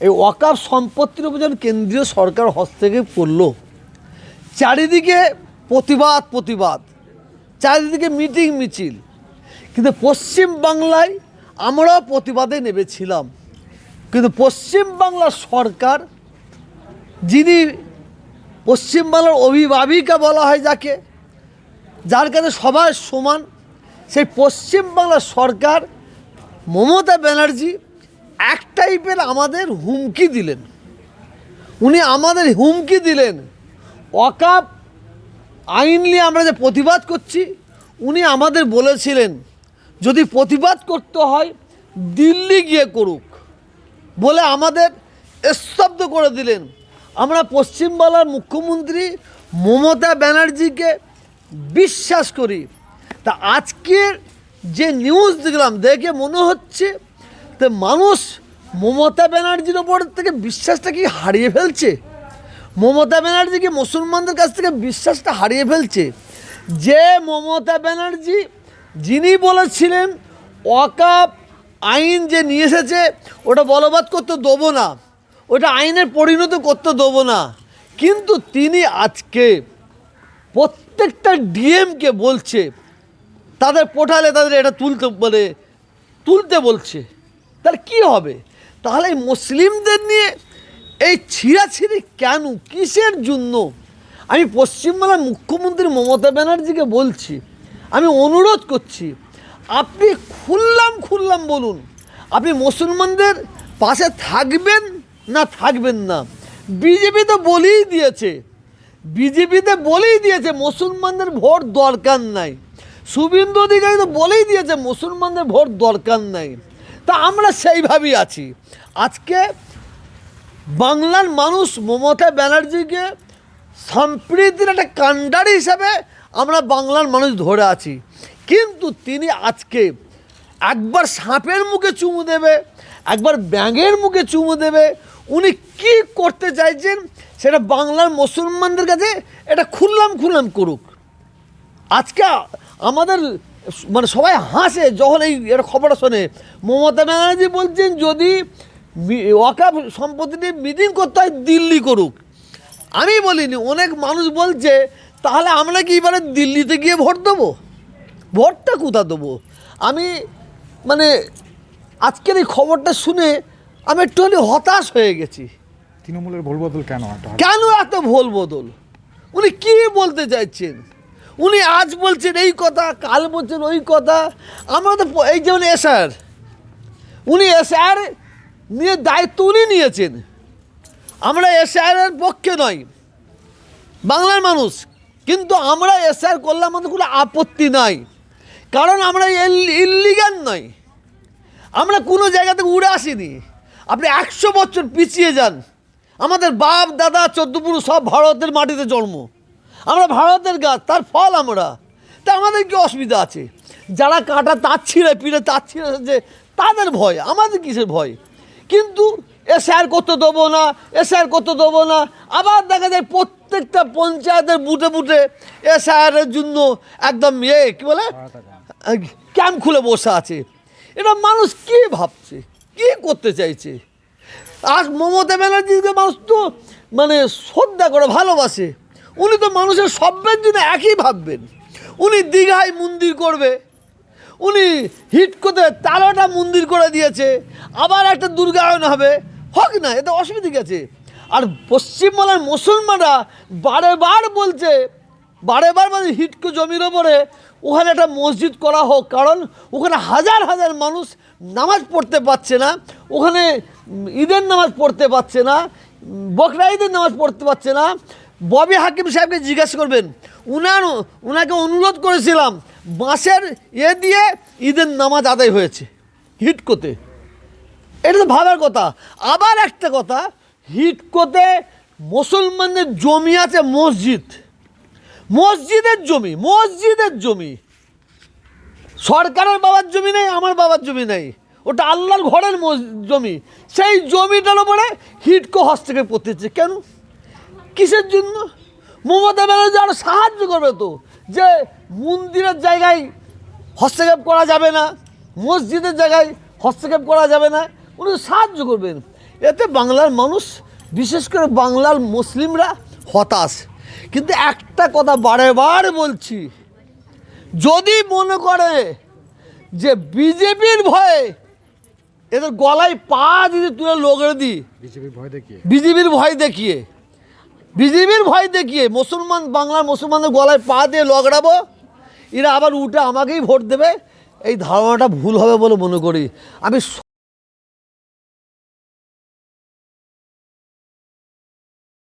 এই ওয়াকাফ সম্পত্তির উপর কেন্দ্রীয় সরকার হস্তক্ষেপ করল। চারিদিকে প্রতিবাদ প্রতিবাদ। চারিদিকে মিটিং, মিছিল। কিন্তু পশ্চিম বাংলায় আমরাও প্রতিবাদে নেমেছিলাম। কিন্তু পশ্চিম বাংলার সরকার, যিনি পশ্চিমবাংলার অভিভাবিকা বলা হয় যাকে, যার কাছে সবার সমান, সেই পশ্চিমবাংলার সরকার মমতা ব্যানার্জি এক টাইপের আমাদের হুমকি দিলেন। উনি আমাদের হুমকি দিলেন। অকাপ আইন নিয়ে আমরা যে প্রতিবাদ করছি, উনি আমাদের বলেছিলেন, যদি প্রতিবাদ করতে হয়, দিল্লি গিয়ে করুক বলে আমাদের স্তব্ধ করে দিলেন। আমরা পশ্চিমবাংলার মুখ্যমন্ত্রী মমতা ব্যানার্জিকে বিশ্বাস করি। তা আজকের যে নিউজ দেখলাম, দেখে মনে হচ্ছে তো মানুষ মমতা ব্যানার্জির ওপর থেকে বিশ্বাসটা কি হারিয়ে ফেলছে? মমতা ব্যানার্জি কি মুসলমানদের কাছ থেকে বিশ্বাসটা হারিয়ে ফেলছে? যে মমতা ব্যানার্জি যিনি বলেছিলেন, ওয়াকাপ আইন যে নিয়ে এসেছে, ওটা বলবৎ করতে দেবো না। ওটা আইনের পরিণত করতে দেবো না। কিন্তু তিনি আজকে প্রত্যেকটা ডিএমকে বলছে, তাদের পোর্টালে তাদের এটা তুলতে বলে, তুলতে বলছে। তাহলে কি হবে? তাহলে মুসলিমদের নিয়ে এই ছিঁড়াছিঁড়ি কেন? কিসের জন্য? আমি পশ্চিমবাংলার মুখ্যমন্ত্রী মমতা ব্যানার্জিকে বলছি, আমি অনুরোধ করছি, আপনি খুললাম খুললাম বলুন, আপনি মুসলমানদের পাশে থাকবেন না থাকবেন না? বিজেপি তো বলেই দিয়েছে বিজেপিতে বলেই দিয়েছে মুসলমানদের ভোট দরকার নাই। শুভেন্দু অধিকারী তো বলেই দিয়েছে মুসলমানদের ভোট দরকার নাই। তা আমরা সেইভাবেই আছি। আজকে বাংলার মানুষ মমতা ব্যানার্জিকে সম্প্রীতির একটা কাণ্ডার হিসাবে আমরা বাংলার মানুষ ধরে আছি। কিন্তু তিনি আজকে একবার সাপের মুখে চুমু দেবে, একবার ব্যাঙের মুখে চুমু দেবে, উনি কি করতে চাইছেন সেটা বাংলার মুসলমানদের কাছে এটা খুললাম খুললাম করুক। আজকে আমাদের মানে সবাই হাসে যখন এই এর খবরটা শোনে। মমতা ব্যানার্জি বলছেন যদি ওয়াকাফ সম্পত্তি মিটিং করতে হয় দিল্লি করুক। আমি বলিনি অনেক মানুষ বলছে তাহলে আমরা কি এবারে দিল্লিতে গিয়ে ভোট দেবো? ভোটটা কোথা দেবো? আমি মানে আজকের এই খবরটা শুনে আমি একটুখানি হতাশ হয়ে গেছি। তৃণমূলের ভুল বদল কেন কেন এত ভুল বদল? উনি কী বলতে চাইছেন? উনি আজ বলছেন এই কথা, কাল বলছেন ওই কথা। আমরা তো এই যেমন এসআর, উনি এসআর নিয়ে দায়িত্ব উনি নিয়েছেন। আমরা এসআরের পক্ষে নয়, বাংলার মানুষ। কিন্তু আমরা এসআর করলে আমাদের কোনো আপত্তি নাই। কারণ আমরা ইল্লিগাল নয়। আমরা কোনো জায়গা থেকে উড়ে আসিনি। আপনি একশো বছর পিছিয়ে যান। আমাদের বাপ, দাদা চোদ্দপুরু সব ভারতের মাটিতে জন্ম। আমরা ভারতের গাছ, তার ফল আমরা। তা আমাদের কি অসুবিধা আছে? যারা কাটা তার ছিঁড়ে পিড়ে, তার ছিঁড়ে যে তাদের ভয়, আমাদের কিসের ভয়? কিন্তু এ স্যার করতে দেবো না, এ স্যার করতে দেবো না। আবার দেখা যায় প্রত্যেকটা পঞ্চায়েতের বুটে বুটে এ স্যারের জন্য একদম ইয়ে কী বলে? ক্যাম্প খুলে বসে আছে। এটা মানুষ কি ভাবছে? কি করতে চাইছে? আর মমতা ব্যানার্জিকে মানুষ তো মানে শ্রদ্ধা করে ভালোবাসে। উনি তো মানুষের সভ্যের জন্য একই ভাববেন। উনি দীঘায় মন্দির করবে। উনি হিট করতে তেরোটা মন্দির করে দিয়েছে। আবার একটা দুর্গায়ন হবে। হোক না, এতে অসুবিধা গেছে আর পশ্চিমবাংলার মুসলমানরা বারে বার বলছে বারে বার মানে হিটকো জমির ওপরে ওখানে একটা মসজিদ করা হোক, কারণ ওখানে হাজার হাজার মানুষ নামাজ পড়তে পারছে না, ওখানে ঈদের নামাজ পড়তে পারছে না বকরা ঈদের নামাজ পড়তে পারছে না ববি হাকিম সাহেবকে জিজ্ঞাসা করবেন। উনার উনাকে অনুরোধ করেছিলাম, বাঁশের এ দিয়ে ঈদের নামাজ আদায় হয়েছে, হিটকোতে। এটা তো ভাবার কথা। আবার একটা কথা, হিটকোতে মুসলমানদের জমি আছে মসজিদ। মসজিদের জমি মসজিদের জমি। সরকারের বাবার জমি নেই, আমার বাবার জমি নেই। ওটা আল্লাহর ঘরের জমি। সেই জমিটার ওপরে হিটকো হস্তক্ষেপ করতেছে কেন? কিসের জন্য? মমতা ব্যানার্জি আরও সাহায্য করবে তো যে মন্দিরের জায়গায় হস্তক্ষেপ করা যাবে না মসজিদের জায়গায় হস্তক্ষেপ করা যাবে না উনি সাহায্য করবেন। এতে বাংলার মানুষ বিশেষ করে বাংলার মুসলিমরা হতাশ। কিন্তু একটা কথা বারে বার বলছি যদি মনে করে যে বিজেপির ভয়ে এদের গলায় পা যদি তুলে লোকের দিই বিজেপির ভয় দেখিয়ে? বিজেপির ভয় দেখিয়ে বিজেপির ভয় দেখিয়ে মুসলমান, বাংলার মুসলমানদের গলায় পা দিয়ে লগড়াবো, এরা আবার উঠে আমাকেই ভোট দেবে, এই ধারণাটা ভুল হবে বলে মনে করি। আমি